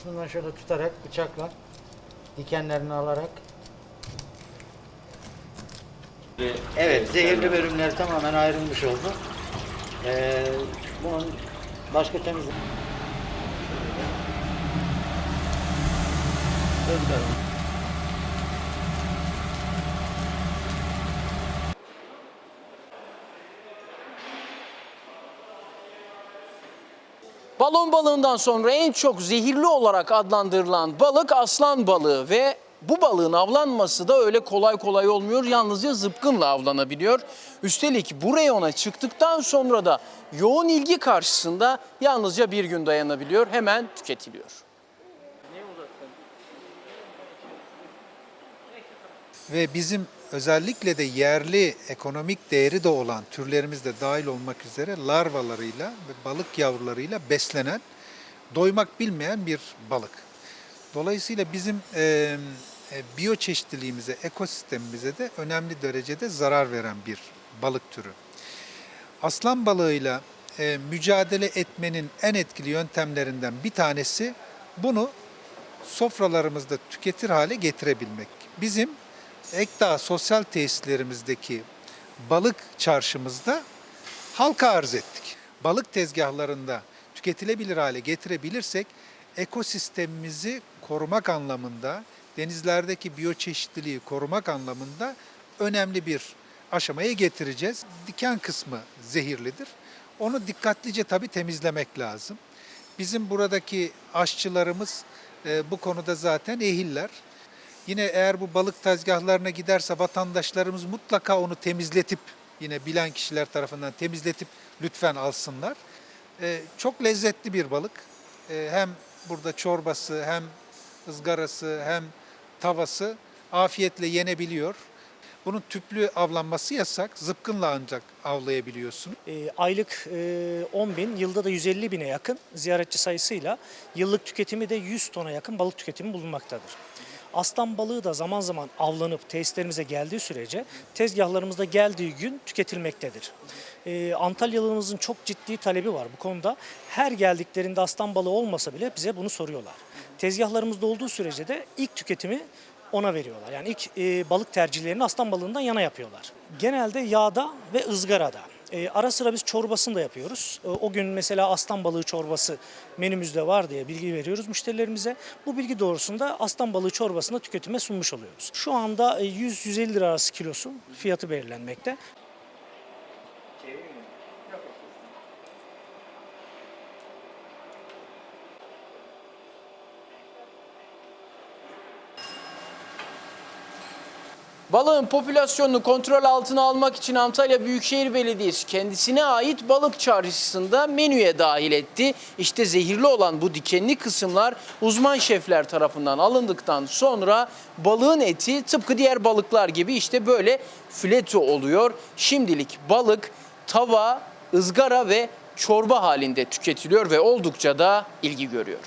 kısmından şöyle tutarak bıçakla dikenlerini alarak Evet, zehirli bölümler tamamen ayrılmış oldu. Ee, bunun başka temizlik... Balon balığından sonra en çok zehirli olarak adlandırılan balık aslan balığı ve bu balığın avlanması da öyle kolay kolay olmuyor. Yalnızca zıpkınla avlanabiliyor. Üstelik bu reyona çıktıktan sonra da yoğun ilgi karşısında yalnızca bir gün dayanabiliyor. Hemen tüketiliyor. Ve bizim özellikle de yerli ekonomik değeri de olan türlerimiz de dahil olmak üzere larvalarıyla ve balık yavrularıyla beslenen, doymak bilmeyen bir balık. Dolayısıyla bizim e, biyoçeşitliliğimize, ekosistemimize de önemli derecede zarar veren bir balık türü. Aslan balığıyla e, mücadele etmenin en etkili yöntemlerinden bir tanesi bunu sofralarımızda tüketir hale getirebilmek. Bizim Ekdağ sosyal tesislerimizdeki balık çarşımızda halka arz ettik. Balık tezgahlarında tüketilebilir hale getirebilirsek ekosistemimizi korumak anlamında, denizlerdeki biyoçeşitliliği korumak anlamında önemli bir aşamaya getireceğiz. Diken kısmı zehirlidir. Onu dikkatlice tabii temizlemek lazım. Bizim buradaki aşçılarımız e, bu konuda zaten ehiller. Yine eğer bu balık tezgahlarına giderse vatandaşlarımız mutlaka onu temizletip yine bilen kişiler tarafından temizletip lütfen alsınlar. Ee, çok lezzetli bir balık. Ee, hem burada çorbası hem ızgarası hem tavası afiyetle yenebiliyor. Bunun tüplü avlanması yasak. Zıpkınla ancak avlayabiliyorsun. E, aylık e, 10 bin, yılda da 150 bine yakın ziyaretçi sayısıyla yıllık tüketimi de 100 tona yakın balık tüketimi bulunmaktadır. Aslan balığı da zaman zaman avlanıp tesislerimize geldiği sürece tezgahlarımızda geldiği gün tüketilmektedir. E, Antalyalımızın çok ciddi talebi var bu konuda. Her geldiklerinde aslan balığı olmasa bile bize bunu soruyorlar. Tezgahlarımızda olduğu sürece de ilk tüketimi ona veriyorlar. Yani ilk e, balık tercihlerini aslan balığından yana yapıyorlar. Genelde yağda ve ızgarada. E, ara sıra biz çorbasını da yapıyoruz. E, o gün mesela aslan balığı çorbası menümüzde var diye bilgi veriyoruz müşterilerimize. Bu bilgi doğrusunda aslan balığı çorbasını tüketime sunmuş oluyoruz. Şu anda e, 100-150 lira arası kilosu fiyatı belirlenmekte. Balığın popülasyonunu kontrol altına almak için Antalya Büyükşehir Belediyesi kendisine ait balık çarşısında menüye dahil etti. İşte zehirli olan bu dikenli kısımlar uzman şefler tarafından alındıktan sonra balığın eti tıpkı diğer balıklar gibi işte böyle fileto oluyor. Şimdilik balık tava, ızgara ve çorba halinde tüketiliyor ve oldukça da ilgi görüyor.